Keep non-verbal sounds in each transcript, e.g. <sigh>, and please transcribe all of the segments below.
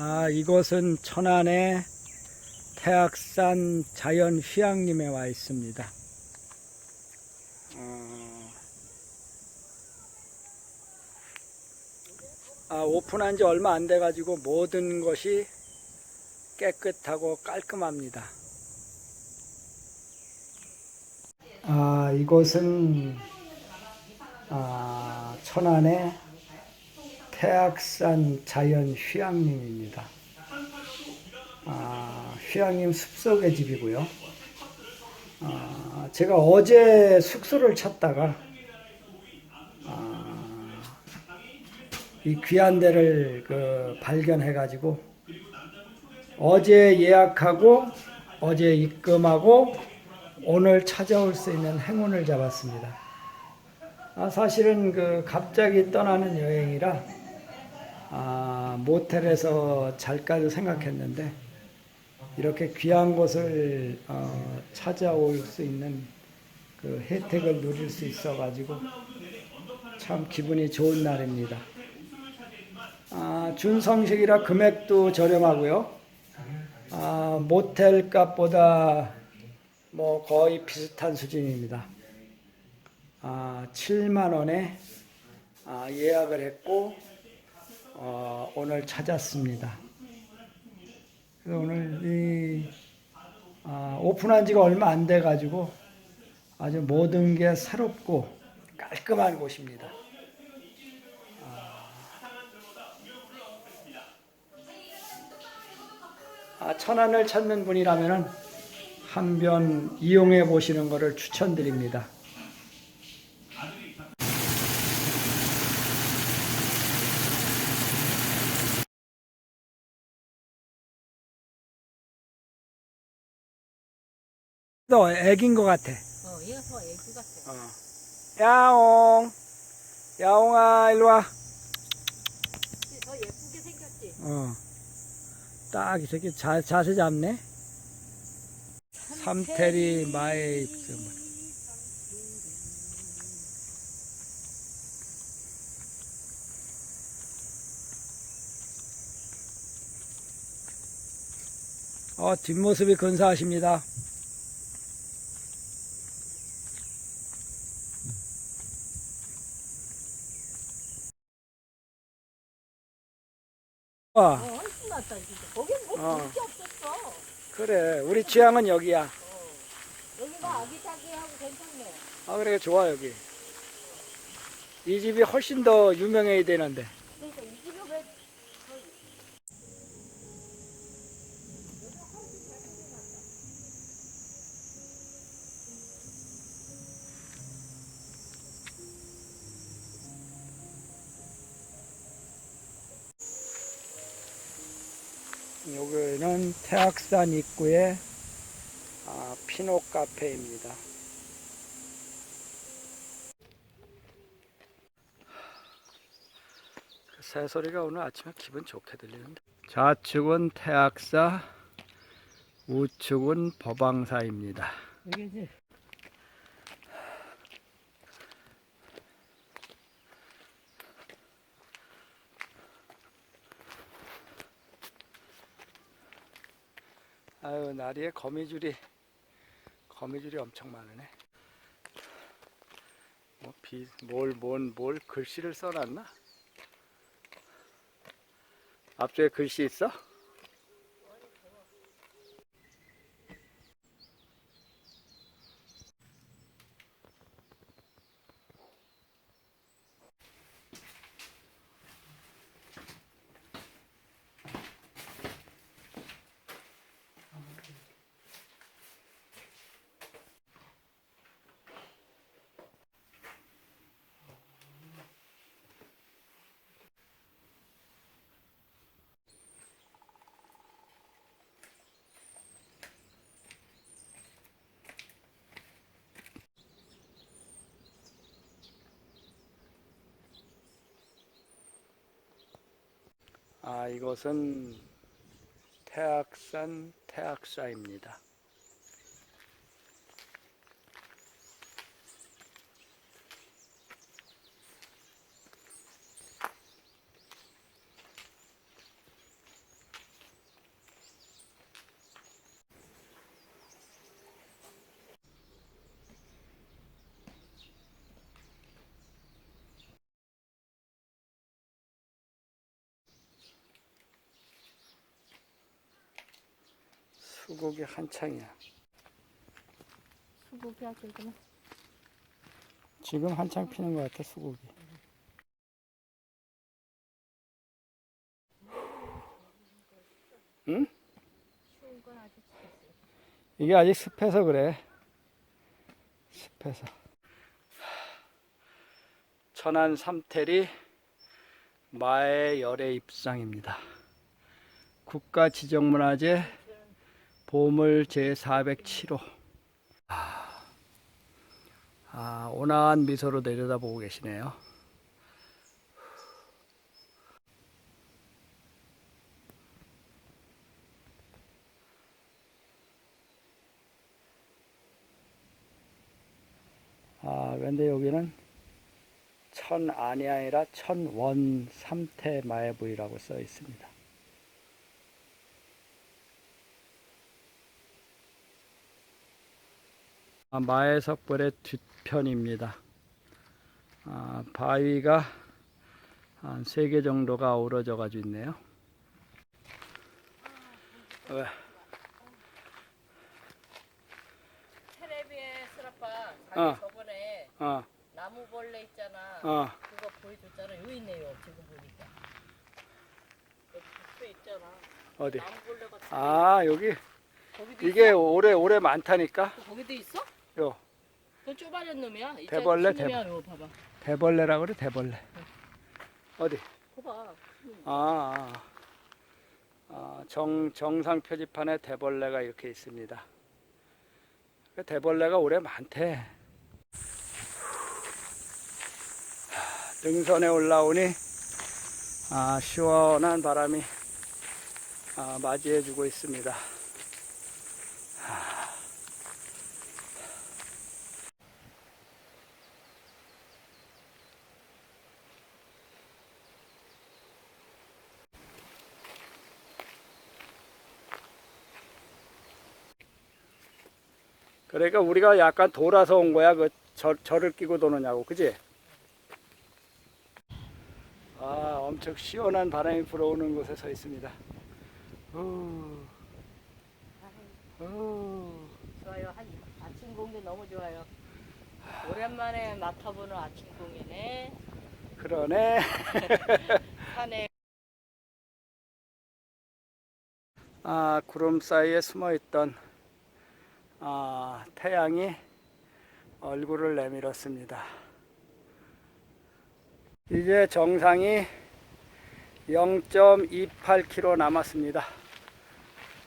아, 이곳은 천안의 태악산 자연 휴양림에 와 있습니다. 어, 아, 오픈한 지 얼마 안 돼가지고 모든 것이 깨끗하고 깔끔합니다. 아, 이곳은 아, 천안의 태악산 자연 휴양림입니다. 아, 휴양림 숲속의 집이고요. 아, 제가 어제 숙소를 찾다가 아, 이 귀한 데를 그 발견해가지고 어제 예약하고 어제 입금하고 오늘 찾아올 수 있는 행운을 잡았습니다. 아, 사실은 그 갑자기 떠나는 여행이라 아, 모텔에서 잘까도 생각했는데 이렇게 귀한 곳을 어, 찾아올 수 있는 그 혜택을 누릴 수 있어가지고 참 기분이 좋은 날입니다. 아, 준성식이라 금액도 저렴하고요. 아, 모텔 값보다 뭐 거의 비슷한 수준입니다. 아, 7만 원에 아, 예약을 했고 어, 오늘 찾았습니다. 그래서 오늘 이 아, 오픈한 지가 얼마 안 돼 가지고 아주 모든 게 새롭고 깔끔한 곳입니다. 아, 천안을 찾는 분이라면은 한번 이용해 보시는 것을 추천드립니다. 너 애긴 것 같아. 어, 얘가 더 애기 같아. 어. 야옹, 야옹아 일로 와. 더 예쁘게 생겼지? 어. 딱 이렇게 자, 자세 잡네. 삼태리 마에 입금. 어, 뒷모습이 근사하십니다. 어, 와, 훨씬 낫다, 진짜. 거긴 뭐 어. 볼게 없었어. 그래. 우리 취향은 여기야. 여기가 아기자기하고 괜찮네. 아, 그래, 좋아, 여기. 이 집이 훨씬 더 유명해야 되는데. 여기는 태악산 입구에 아, 피노 카페입니다. 그 새소리가 오늘 아침에 기분 좋게 들리는데. 좌측은 태악사, 우측은 법왕사입니다. 여기지? 나리에 거미줄이 거미줄이 엄청 많으네. 뭐 비 뭘 뭔 뭘 글씨를 써놨나? 앞쪽에 글씨 있어? 아 이것은 태악산 태악사입니다. 수국이 한창이야. 수국이야 지금. 지금 한창 피는 것 같아 수국이. 응? 이게 아직 습해서 그래. 습해서. 천안 삼태리 마의 열애 입상입니다. 국가 지정문화재 보물 제407호. 아, 아, 온화한 미소로 내려다보고 계시네요. 아, 근데 여기는 천안이 아니라 천원 삼태 마애부이라고 써 있습니다. 마애석벌의 뒤편입니다. 아, 바위가 한세개 정도가 어우러져 가지고 있네요. 왜? 테레비에 슬아빠 자기 어. 저번에 어, 나무벌레 있잖아. 어, 그거 보여줬잖아. 여기 있네요. 지금 보니까. 여기 붙어 있잖아. 어디? 나무벌레가 아, 여기 이게? 오래 오래 많다니까. 또 거기도 있어? 요 그 쪼발린 놈이야. 이 대벌레, 큰 놈이야. 이거 봐봐. 대벌레라 그래 대벌레. 어디? 봐봐. 아, 아, 아, 정 정상 표지판에 대벌레가 이렇게 있습니다. 그 대벌레가 올해 많대. 하, 능선에 올라오니 아, 시원한 바람이 아, 맞이해주고 있습니다. 그러니까 우리가 약간 돌아서 온 거야. 그 절, 절을 끼고 도느냐고. 그지? 아, 엄청 시원한 바람이 불어오는 곳에 서 있습니다. 오, 오. 좋아요. 한 아침 공기 너무 좋아요. 오랜만에 맡아보는 아침 공기네. 그러네. <laughs> 산에 아, 구름 사이에 숨어 있던 아, 태양이 얼굴을 내밀었습니다. 이제 정상이 0.28km 남았습니다.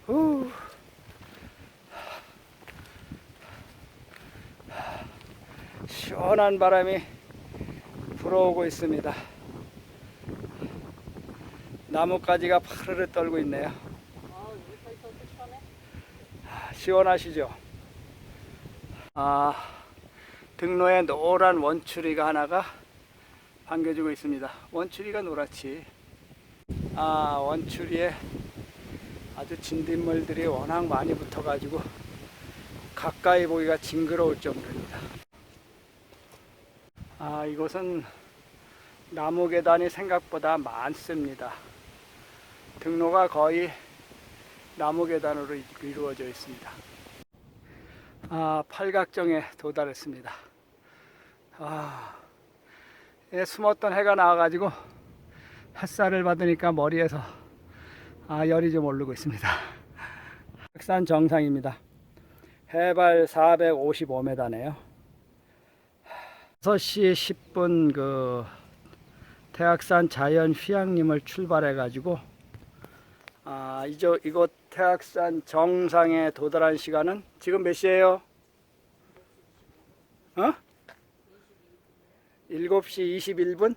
후. 시원한 바람이 불어오고 있습니다. 나뭇가지가 파르르 떨고 있네요. 아. 시원하시죠? 아, 등로에 노란 원추리가 하나가 반겨주고 있습니다. 원추리가 노랗지. 아, 원추리에 아주 진딧물들이 워낙 많이 붙어가지고 가까이 보기가 징그러울 정도입니다. 아, 이곳은 나무 계단이 생각보다 많습니다. 등로가 거의 나무 계단으로 이루어져 있습니다. 아, 팔각정에 도달했습니다. 아, 예, 숨었던 해가 나와가지고 햇살을 받으니까 머리에서 아, 열이 좀 오르고 있습니다. 백산 정상입니다. 해발 455m네요. 6시 10분 그 태악산 자연 휴양림을 출발해 가지고 아, 이저 이곳 태악산 정상에 도달한 시간은 지금 몇 시예요? 어? 7시 21분?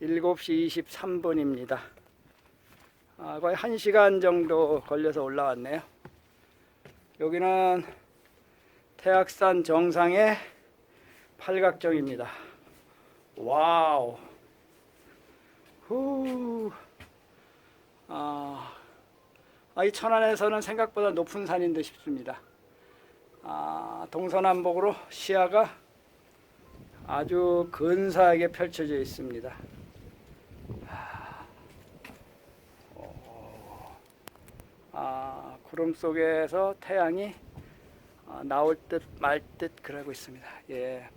7시 23분입니다. 아, 거의 1시간 정도 걸려서 올라왔네요. 여기는 태악산 정상의 팔각정입니다. 와우. 후. 아, 아, 이 천안에서는 생각보다 높은 산인 듯 싶습니다. 아, 동서남북으로 시야가 아주 근사하게 펼쳐져 있습니다. 아, 오. 아, 구름 속에서 태양이 어, 나올 듯 말 듯 그러고 있습니다. 예.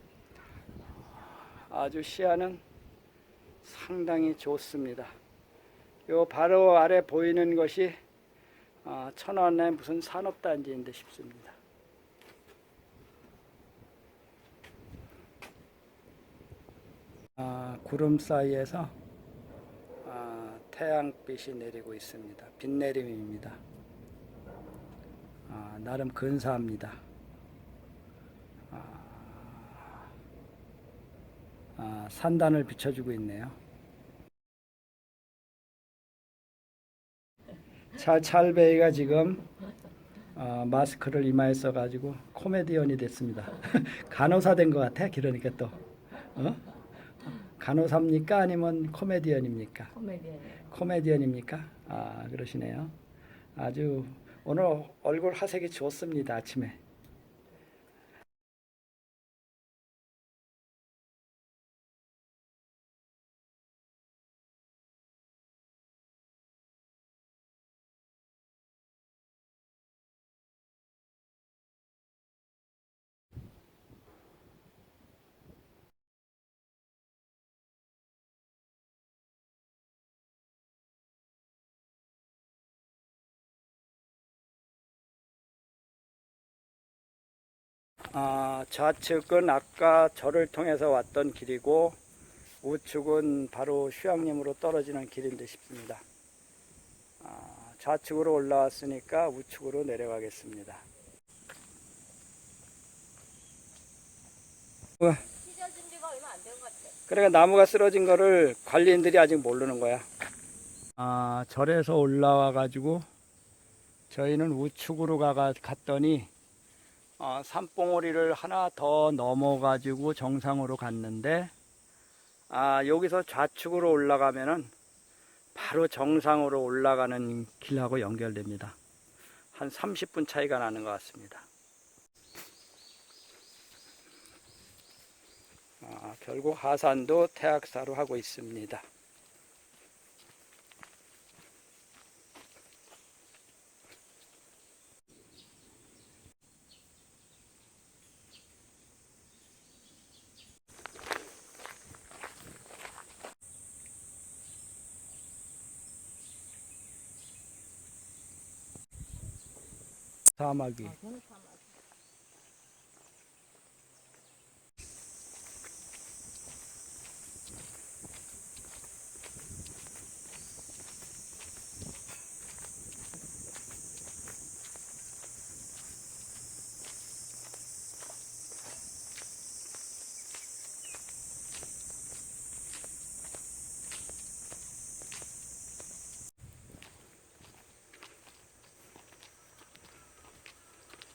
아주 시야는 상당히 좋습니다. 요 바로 아래 보이는 것이 어, 천안의 무슨 산업단지인 데 싶습니다. 아, 구름 사이에서 아, 태양빛이 내리고 있습니다. 빛내림입니다. 아, 나름 근사합니다. 아, 아, 산단을 비춰주고 있네요. 차, 찰베이가 지금 어, 마스크를 이마에 써가지고 코미디언이 됐습니다. <laughs> 간호사 된 것 같아. 그러니까 또 어? 간호사입니까 아니면 코미디언입니까? 코미디언. 코미디언입니까? 아 그러시네요. 아주 오늘 얼굴 화색이 좋습니다 아침에. 아, 좌측은 아까 절을 통해서 왔던 길이고 우측은 바로 휴양림으로 떨어지는 길인데 싶습니다. 아, 좌측으로 올라왔으니까 우측으로 내려가겠습니다. 같아. 그러니까 나무가 쓰러진 거를 관리인들이 아직 모르는 거야. 아, 절에서 올라와 가지고 저희는 우측으로 가가 갔더니 어, 산봉우리를 하나 더 넘어 가지고 정상으로 갔는데 아, 여기서 좌측으로 올라가면은 바로 정상으로 올라가는 길하고 연결됩니다. 한 30분 차이가 나는 것 같습니다. 아, 결국 하산도 태학사로 하고 있습니다. 사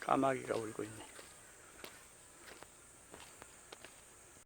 까마귀가 울고 있네.